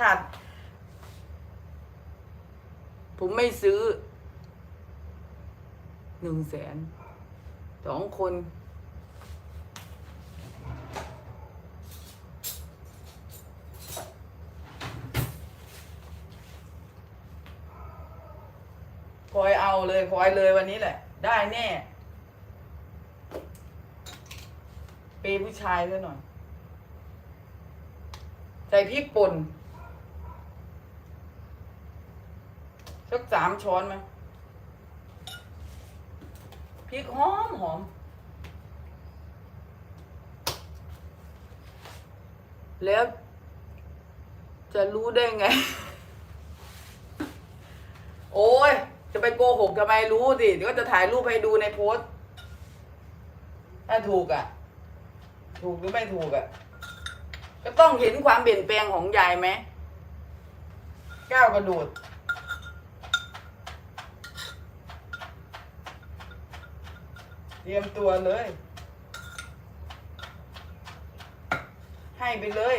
ถ้าผมไม่ซื้อหนึ่งแสนสองคน คอยเอาเลยคอยเลยวันนี้แหละ ได้แน่ เปย์ผู้ชายด้วยหน่อย ใส่พริกป่น สักสามช้อนไหมพริกหอมหอม แล้ว จะรู้ได้ไง โอ้ย จะไปโกหกทำไมรู้สิเดี๋ยวก็จะถ่ายรูปให้ดูในโพสถ้าถูกอะ ถูกหรือไม่ถูกอะ ก็ต้องเห็นความเปลี่ยนแปลงของยายไหมก้าวกระโดด เต รียมตัวเลย ให้ไปเลย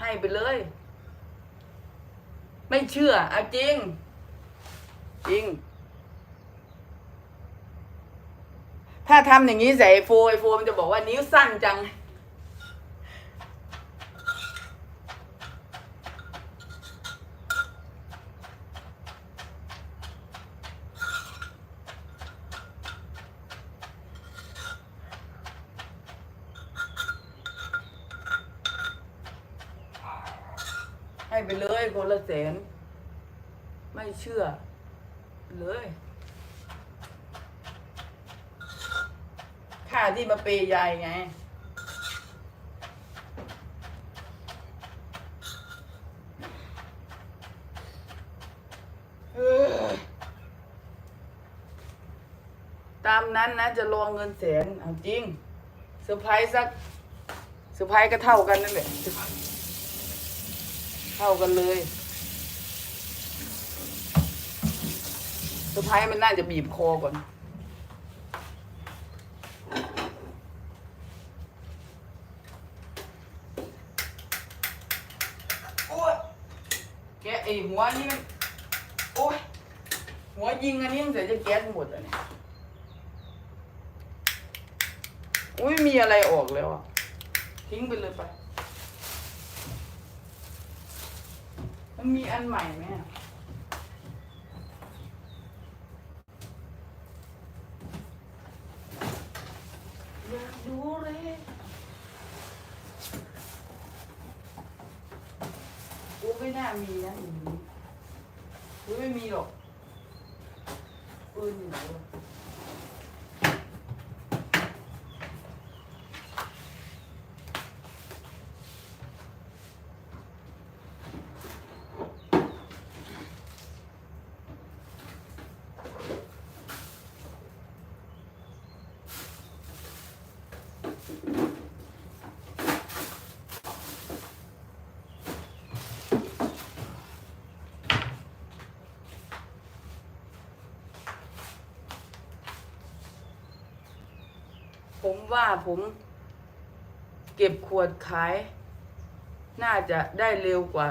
ให้ไปเลย ไม่เชื่อเอาจริง จริง ถ้าทำอย่างนี้ใส่โฟไอโฟมันจะบอกว่านิ้วสั้นจัง ไปเลยคนละแสนไม่เชื่อ เลยค่าที่มาเปย์ยายไง ตามนั้นนะจะรอเงินแสนเอาจริงเซอร์ไพรส์สักเซอร์ไพรส์ก็เท่ากันนั่นแหละ เท่ากันเลยเซอร์ไพรส์มันน่าจะบีบคอก่อน โอ้ยแกไอหัวนี่มันโอ้ยหัวยิงอันนี้มันเสียจะแก๊สหมดอะเนี่ยอุ้ยมีอะไรออกแล้วอะ ทิ้งไปเลยไป มันมีอันใหม่ไหมอะอยากดูเลยกูไม่น่ามีนะอย่างนี้กูไม่มีหรอกปืนอยู่ไหนวะ ผมว่าผมเก็บขวดขาย น่าจะได้เร็วกว่า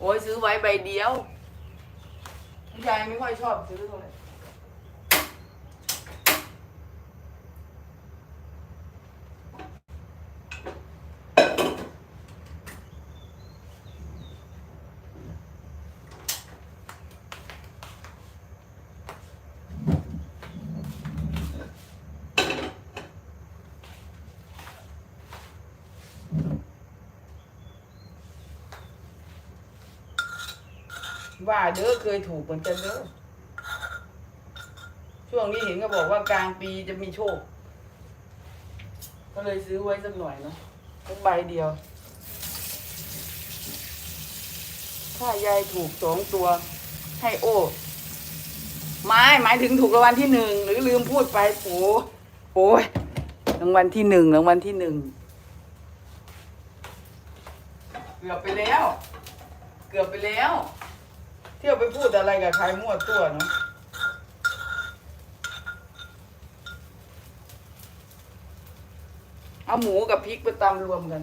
โอ้ยซื้อไว้ใบเดียวยายไม่ค่อยชอบซื้อเท่าไหร่ ว่าเด้อเคยถูกเหมือนกันเด้อช่วงนี้เห็นก็บอกว่ากลางปีจะมีโชค ก็เลยซื้อไว้สักหน่อยเนาะสักใบเดียว ถ้ายายถูกสองตัว ให้โอ้ไม้หมายถึงถูกรางวัลที่หนึ่งหรือลืมพูดไปโอ้โอ้ยรางวัลที่หนึ่งรางวัลที่หนึ่งเกือบไปแล้ว เกือบไปแล้ว เที่ยวไปพูดอะไรกับใครมั่วตัวเนาะเอาหมูกับพริกไปตำรวมกัน